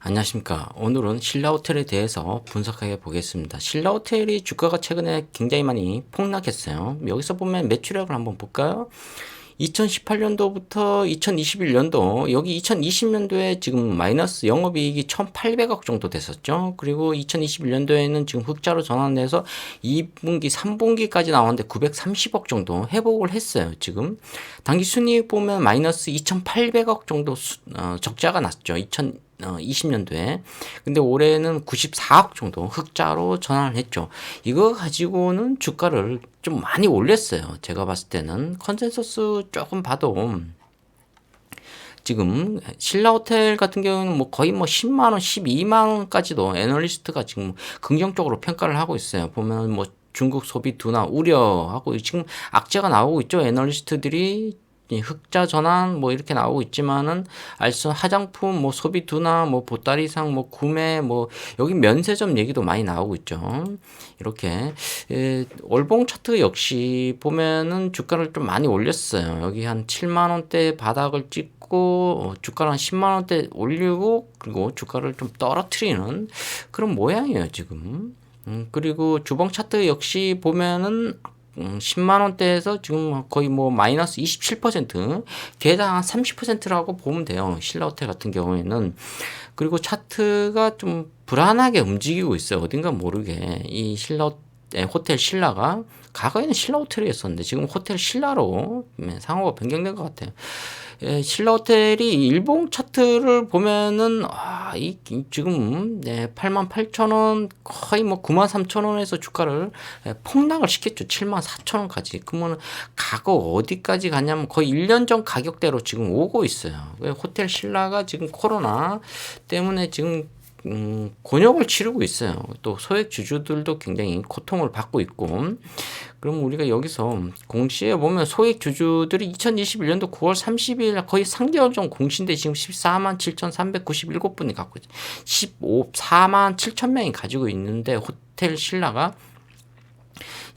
안녕하십니까. 오늘은 신라호텔에 대해서 분석해 보겠습니다. 신라호텔이 주가가 최근에 굉장히 많이 폭락했어요. 여기서 보면 매출액을 한번 볼까요? 2018년도부터 2021년도 여기 2020년도에 지금 마이너스 영업이익이 1,800억 정도 됐었죠. 그리고 2021년도에는 지금 흑자로 전환돼서 2분기, 3분기까지 나왔는데 930억 정도 회복을 했어요. 지금 단기 순이익 보면 마이너스 2,800억 정도 수, 어, 적자가 났죠. 2000 어, 20년도에. 근데 올해는 94억 정도 흑자로 전환을 했죠. 이거 가지고는 주가를 좀 많이 올렸어요. 제가 봤을 때는 컨센서스 조금 봐도 지금 신라호텔 같은 경우는 뭐 거의 뭐 10만 원, 12만 원까지도 애널리스트가 지금 긍정적으로 평가를 하고 있어요. 보면 뭐 중국 소비 둔화 우려하고 지금 악재가 나오고 있죠. 애널리스트들이 흑자 전환 뭐 이렇게 나오고 있지만은 알선 화장품 뭐 소비 둔화 뭐 보따리상 뭐 구매 뭐 여기 면세점 얘기도 많이 나오고 있죠. 이렇게 에, 월봉 차트 역시 보면은 주가를 좀 많이 올렸어요. 여기 한 7만 원대 바닥을 찍고 어, 주가를 한 10만 원대 올리고 그리고 주가를 좀 떨어뜨리는 그런 모양이에요 지금. 음, 그리고 주봉 차트 역시 보면은 음, 10만 원대에서 지금 거의 뭐 마이너스 27% 개당 한 30%라고 보면 돼요. 신라호텔 같은 경우에는 그리고 차트가 좀 불안하게 움직이고 있어요. 어딘가 모르게 이 신라 호텔 신라가 과거에는 신라 호텔이었었는데 지금 호텔 신라로 상호가 변경된 것 같아요. 예, 신라 호텔이 일본 차트를 보면은 아, 이, 지금 네, 8만 8천 원 거의 뭐 9만 3천 원에서 주가를 예, 폭락을 시켰죠. 7만 4천 원까지. 그러면 과거 어디까지 갔냐면 거의 1년 전 가격대로 지금 오고 있어요. 호텔 신라가 지금 코로나 때문에 지금 음, 곤욕을 치르고 있어요. 또 소액 주주들도 굉장히 고통을 받고 있고, 그럼 우리가 여기서 공시에 보면 소액 주주들이 2021년도 9월 30일 거의 3개월 전 공시인데 지금 14만 7,397분이 갖고 있죠. 15, 4만 7천 명이 가지고 있는데 호텔 신라가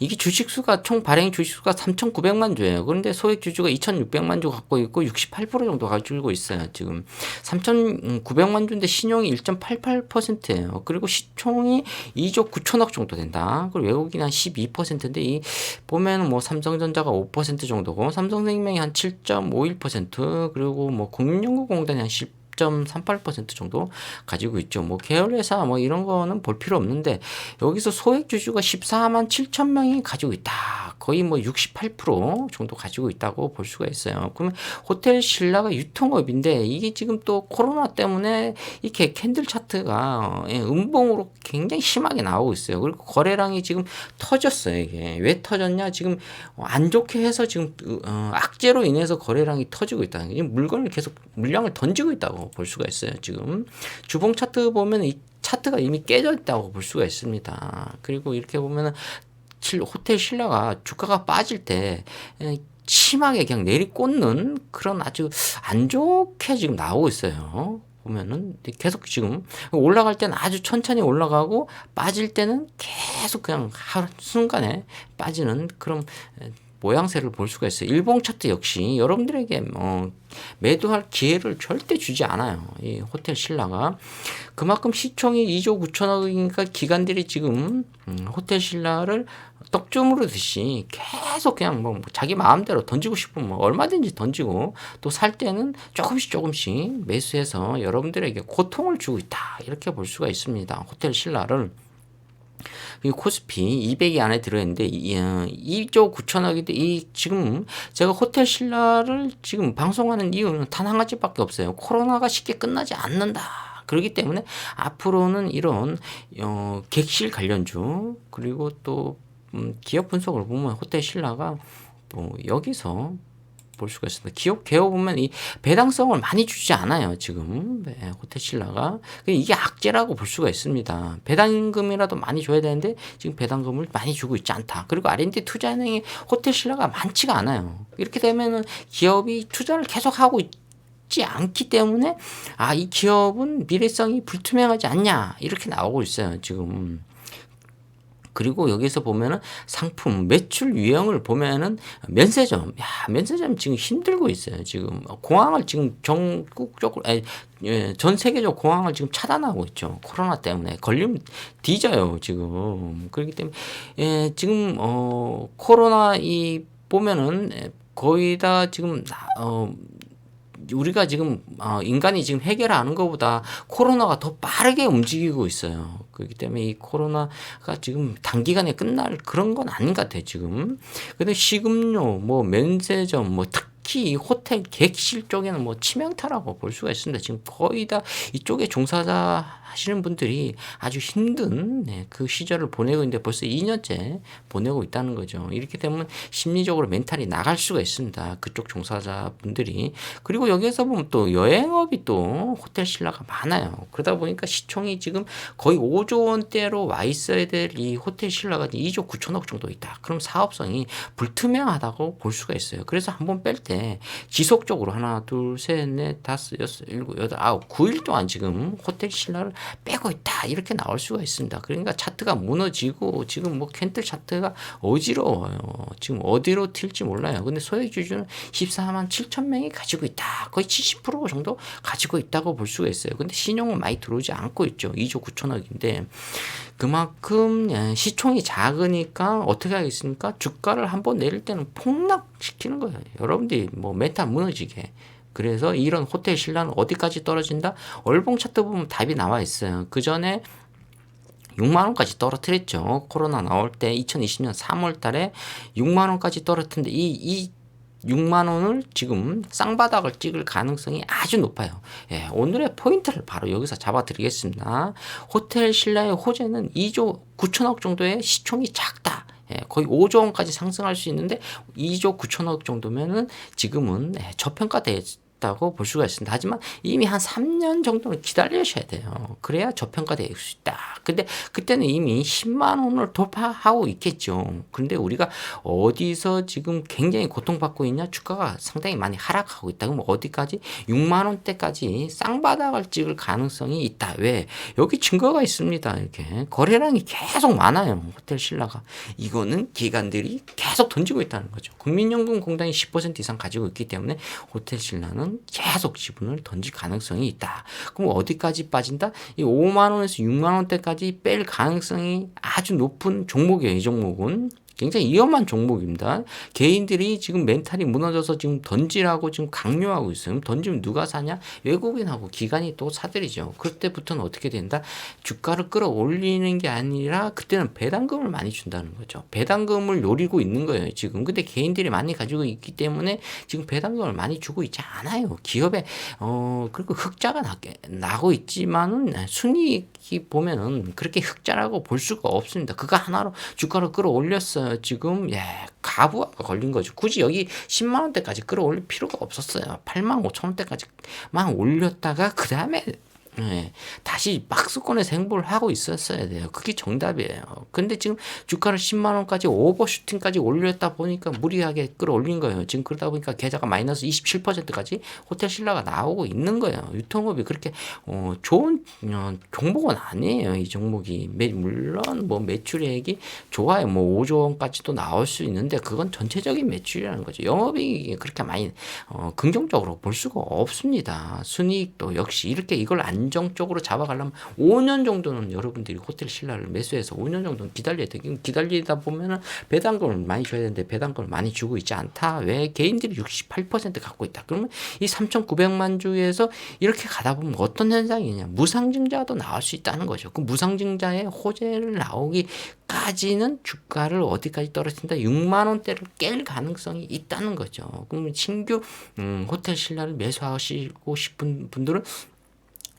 이게 주식수가 총 발행 주식수가 3,900만 주예요. 그런데 소액 주주가 2,600만 주 갖고 있고 68% 정도 가지고 있어요. 지금 3,900만 주인데 신용이 1.88%예요. 그리고 시총이 2조 9천억 정도 된다. 그리고 외국인 한 12%인데 이 보면 뭐 삼성전자가 5% 정도고 삼성생명이 한 7.51% 그리고 뭐 국민연구공단이 한 10. 10.38% 정도 가지고 있죠. 뭐 계열회사 뭐 이런 거는 볼 필요 없는데 여기서 소액 주주가 14만 7천 명이 가지고 있다. 거의 뭐 68% 정도 가지고 있다고 볼 수가 있어요. 그러면 호텔 신라가 유통업인데 이게 지금 또 코로나 때문에 이렇게 캔들 차트가 예, 음봉으로 굉장히 심하게 나오고 있어요. 그리고 거래량이 지금 터졌어요. 이게 왜 터졌냐? 지금 안 좋게 해서 지금 어, 악재로 인해서 거래량이 터지고 있다. 물건을 계속 물량을 던지고 있다고 볼 수가 있어요. 지금 주봉 차트 보면 이 차트가 이미 깨져 있다고 볼 수가 있습니다. 그리고 이렇게 보면은 호텔 신라가 주가가 빠질 때 심하게 그냥 내리꽂는 그런 아주 안 좋게 지금 나오고 있어요. 보면은 계속 지금 올라갈 때는 아주 천천히 올라가고 빠질 때는 계속 그냥 하루 순간에 빠지는 그런 모양새를 볼 수가 있어요. 일봉 차트 역시 여러분들에게 뭐 매도할 기회를 절대 주지 않아요. 이 호텔 신라가 그만큼 시총이 2조 9천억이니까 기관들이 지금 음, 호텔 신라를 떡주무르 듯이 계속 그냥 뭐 자기 마음대로 던지고 싶으면 뭐 얼마든지 던지고 또 살 때는 조금씩 조금씩 매수해서 여러분들에게 고통을 주고 있다 이렇게 볼 수가 있습니다. 호텔 신라를 이 코스피 200이 안에 들어있는데 2조 어, 9천억인데 이 지금 제가 호텔 신라를 지금 방송하는 이유는 단 한 가지밖에 없어요. 코로나가 쉽게 끝나지 않는다. 그렇기 때문에 앞으로는 이런 어, 객실 관련주 그리고 또 음, 기업 분석을 보면 호텔 신라가 뭐 여기서 볼 수가 있습니다. 기업 개업 보면 이 배당성을 많이 주지 않아요. 지금 네, 호텔 신라가 이게 악재라고 볼 수가 있습니다. 배당금이라도 많이 줘야 되는데 지금 배당금을 많이 주고 있지 않다. 그리고 R&D 투자은행이 호텔 신라가 많지가 않아요. 이렇게 되면은 기업이 투자를 계속 하고 있 지 않기 때문에 아 이 기업은 미래성이 불투명하지 않냐 이렇게 나오고 있어요. 지금 그리고 여기서 보면은 상품 매출 유형을 보면은 면세점, 야 면세점 지금 힘들고 있어요. 지금 공항을 지금 전국적으로 아니, 예, 전 세계적 공항을 지금 차단하고 있죠. 코로나 때문에 걸리면 뒤져요 지금. 그렇기 때문에 예, 지금 어 코로나 이 보면은 예, 거의 다 지금 어 우리가 지금 어, 인간이 지금 해결하는 것보다 코로나가 더 빠르게 움직이고 있어요. 그렇기 때문에 이 코로나가 지금 단기간에 끝날 그런 건 아닌 것 같아요. 지금. 근데 식음료, 뭐 면세점, 뭐 특 히이 호텔 객실 쪽에는 뭐 치명타라고 볼 수가 있습니다. 지금 거의 다 이쪽에 종사자 하시는 분들이 아주 힘든 네, 그 시절을 보내고 있는데 벌써 2년째 보내고 있다는 거죠. 이렇게 되면 심리적으로 멘탈이 나갈 수가 있습니다. 그쪽 종사자분들이. 그리고 여기에서 보면 또 여행업이 또 호텔 신라가 많아요. 그러다 보니까 시총이 지금 거의 5조 원대로 와 있어야 될 이 호텔 신라가 2조 9천억 정도 있다. 그럼 사업성이 불투명하다고 볼 수가 있어요. 그래서 한번 뺄때 지속적으로 하나, 둘, 셋, 넷, 다섯, 여섯, 일곱, 여덟, 아홉, 9일 동안 지금 호텔 신라를 빼고 있다 이렇게 나올 수가 있습니다. 그러니까 차트가 무너지고 지금 뭐 캔들 차트가 어지러워요. 지금 어디로 튈지 몰라요. 근데 소액 주주는 14만 7천 명이 가지고 있다. 거의 70% 정도 가지고 있다고 볼 수가 있어요. 근데 신용은 많이 들어오지 않고 있죠. 2조 9천억인데 그만큼 예, 시총이 작으니까 어떻게 하겠습니까? 주가를 한번 내릴 때는 폭락시키는 거예요. 여러분들 이뭐 메타 무너지게. 그래서 이런 호텔 신라는 어디까지 떨어진다? 얼봉 차트 보면 답이 나와 있어요. 그 전에 6만 원까지 떨어뜨렸죠. 코로나 나올 때 2020년 3월 달에 6만 원까지 떨어뜨렸는데 이, 이 6만 원을 지금 쌍바닥을 찍을 가능성이 아주 높아요. 예, 오늘의 포인트를 바로 여기서 잡아드리겠습니다. 호텔 신라의 호재는 2조 9천억 정도의 시총이 작다. 예, 거의 5조 원까지 상승할 수 있는데 2조 9천억 정도면은 지금은 예, 저평가돼 있다고 볼 수가 있습니다. 하지만 이미 한 3년 정도는 기다리셔야 돼요. 그래야 저평가될 수 있다. 근데 그때는 이미 10만 원을 돌파하고 있겠죠. 근데 우리가 어디서 지금 굉장히 고통받고 있냐? 주가가 상당히 많이 하락하고 있다. 그럼 어디까지? 6만 원대까지 쌍바닥을 찍을 가능성이 있다. 왜? 여기 증거가 있습니다. 이렇게 거래량이 계속 많아요. 호텔 신라가. 이거는 기관들이 계속 던지고 있다는 거죠. 국민연금공단이 10% 이상 가지고 있기 때문에 호텔 신라는 계속 지분을 던질 가능성이 있다. 그럼 어디까지 빠진다? 이 5만 원에서 6만 원대까지 뺄 가능성이 아주 높은 종목이에요. 이 종목은. 굉장히 위험한 종목입니다. 개인들이 지금 멘탈이 무너져서 지금 던지라고 지금 강요하고 있어요. 던지면 누가 사냐? 외국인하고 기관이 또 사들이죠. 그때부터는 어떻게 된다? 주가를 끌어올리는 게 아니라 그때는 배당금을 많이 준다는 거죠. 배당금을 노리고 있는 거예요. 지금. 근데 개인들이 많이 가지고 있기 때문에 지금 배당금을 많이 주고 있지 않아요. 기업에 어 그리고 흑자가 나, 나고 있지만은 순이익이 보면은 그렇게 흑자라고 볼 수가 없습니다. 그거 하나로 주가를 끌어올렸어요. 지금 예 가부가 걸린 거죠. 굳이 여기 10만 원대까지 끌어올릴 필요가 없었어요. 8만 5천 원대까지만 올렸다가 그 다음에 네, 다시 박스권에서 행보를 하고 있었어야 돼요. 그게 정답이에요. 근데 지금 주가를 10만 원까지 오버슈팅까지 올렸다 보니까 무리하게 끌어올린 거예요. 지금 그러다 보니까 계좌가 마이너스 27%까지 호텔 신라가 나오고 있는 거예요. 유통업이 그렇게 어, 좋은 어, 종목은 아니에요. 이 종목이 물론 뭐 매출액이 좋아요. 뭐 5조 원까지도 나올 수 있는데 그건 전체적인 매출이라는 거죠. 영업이익이 그렇게 많이 어, 긍정적으로 볼 수가 없습니다. 순이익도 역시 이렇게 이걸 안 안정적으로 잡아가려면 5년 정도는 여러분들이 호텔 신라를 매수해서 5년 정도는 기다려야 돼. 기다리다 보면은 배당금을 많이 줘야 되는데 배당금을 많이 주고 있지 않다. 왜 개인들이 68% 갖고 있다. 그러면 이 3,900만 주에서 이렇게 가다 보면 어떤 현상이냐? 무상증자도 나올 수 있다는 거죠. 그 무상증자의 호재를 나오기까지는 주가를 어디까지 떨어진다? 6만 원대를 깰 가능성이 있다는 거죠. 그러면 신규 음, 호텔 신라를 매수하시고 싶은 분들은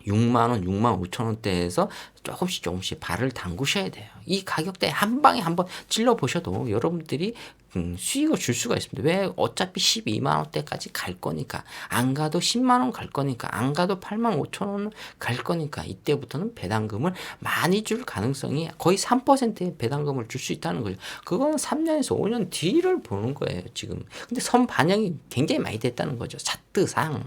6만 원, 6만 5천 원대에서 조금씩 조금씩 발을 담그셔야 돼요. 이 가격대 한 방에 한번 찔러 보셔도 여러분들이 음, 수익을 줄 수가 있습니다. 왜? 어차피 12만 원대까지 갈 거니까. 안 가도 10만 원 갈 거니까. 안 가도 8만 5천 원 갈 거니까. 이때부터는 배당금을 많이 줄 가능성이 거의 3%의 배당금을 줄 수 있다는 거죠. 그거는 3년에서 5년 뒤를 보는 거예요, 지금. 근데 선 반영이 굉장히 많이 됐다는 거죠. 차트상.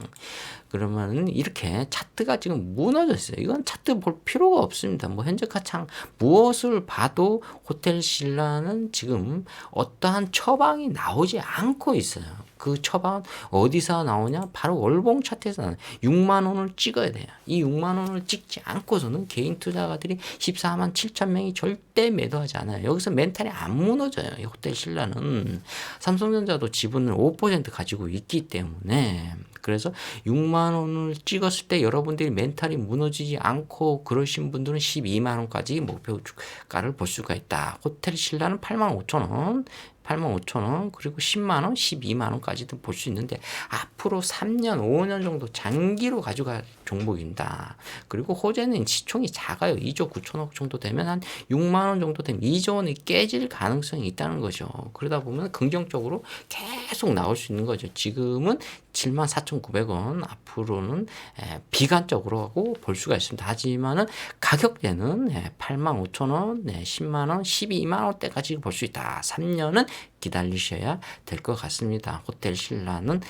그러면은 이렇게 차트가 지금 무너졌어요. 이건 차트 볼 필요가 없 습니다. 뭐 현재 가창 무엇을 봐도 호텔 신라는 지금 어떠한 처방이 나오지 않고 있어요. 그 처방은 어디서 나오냐? 바로 월봉 차트에서 나와요. 6만 원을 찍어야 돼요. 이 6만 원을 찍지 않고서는 개인 투자가들이 14만 7천 명이 절대 매도하지 않아요. 여기서 멘탈이 안 무너져요. 이 호텔 신라는 삼성전자도 지분을 5% 가지고 있기 때문에 그래서 6만 원을 찍었을 때 여러분들이 멘탈이 무너지지 않고 그러신 분들은 12만 원까지 목표 주가를 볼 수가 있다. 호텔 신라는 8만 5천 원, 8만 5천 원, 그리고 10만 원, 12만 원까지도 볼 수 있는데 앞으로 3년, 5년 정도 장기로 가져갈 종목입니다. 그리고 호재는 시총이 작아요. 2조 9천억 정도 되면 한 6만 원 정도 되면 2조 원이 깨질 가능성이 있다는 거죠. 그러다 보면 긍정적으로 계속 나올 수 있는 거죠. 지금은 7만 4,900원 앞으로는 에, 비관적으로 하고 볼 수가 있습니다. 하지만은 가격대는 에, 8만 5천 원, 네, 10만 원, 12만 원대까지 볼 수 있다. 3년은 기다리셔야 될 것 같습니다. 호텔 신라는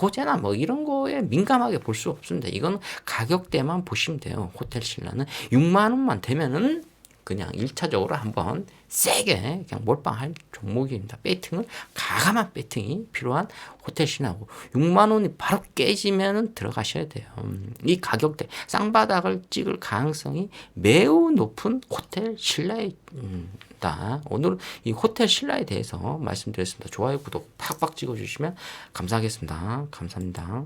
호재나 뭐 이런 거에 민감하게 볼 수 없습니다. 이건 가격대만 보시면 돼요. 호텔 신라는 6만 원만 되면은 그냥 1차적으로 한번 세게 그냥 몰빵할 종목입니다. 배팅은 가감한 배팅이 필요한 호텔 신하고 6만 원이 바로 깨지면은 들어가셔야 돼요. 음, 이 가격대 쌍바닥을 찍을 가능성이 매우 높은 호텔 신라입니다. 오늘 이 호텔 신라에 대해서 말씀드렸습니다. 좋아요, 구독 팍팍 찍어주시면 감사하겠습니다. 감사합니다.